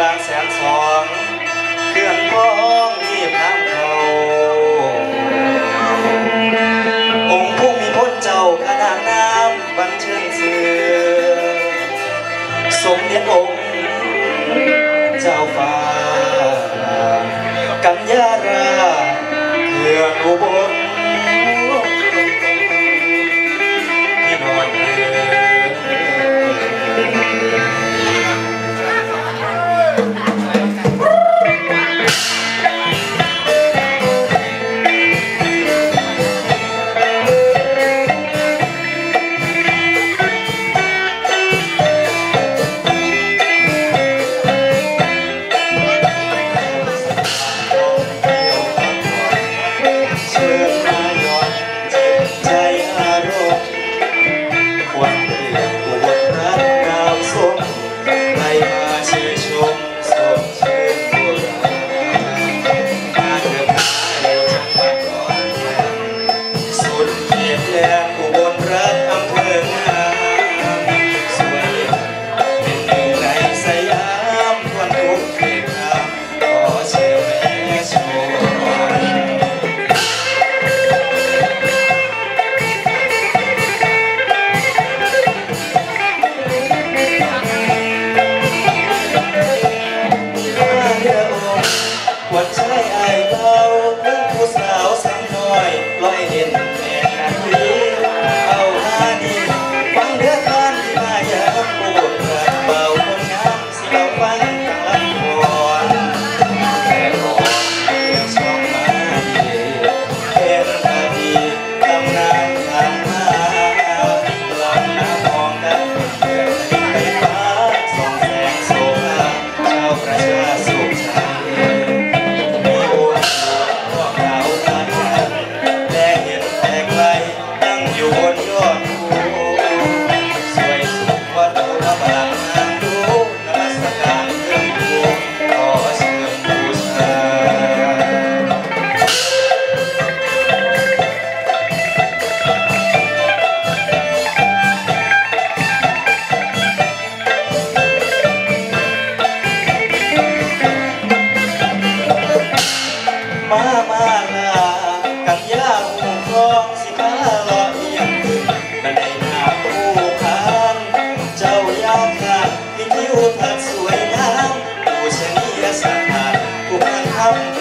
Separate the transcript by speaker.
Speaker 1: บางแสนสองเครื่องพ้องรีบน้ำเขาองค์ผู้มีพ้นเจ้าขนาดน้ำบันเชิญเสือสมเด็จองค์เจ้าฟ้า กัญญาราเพื่อนอุโบล 아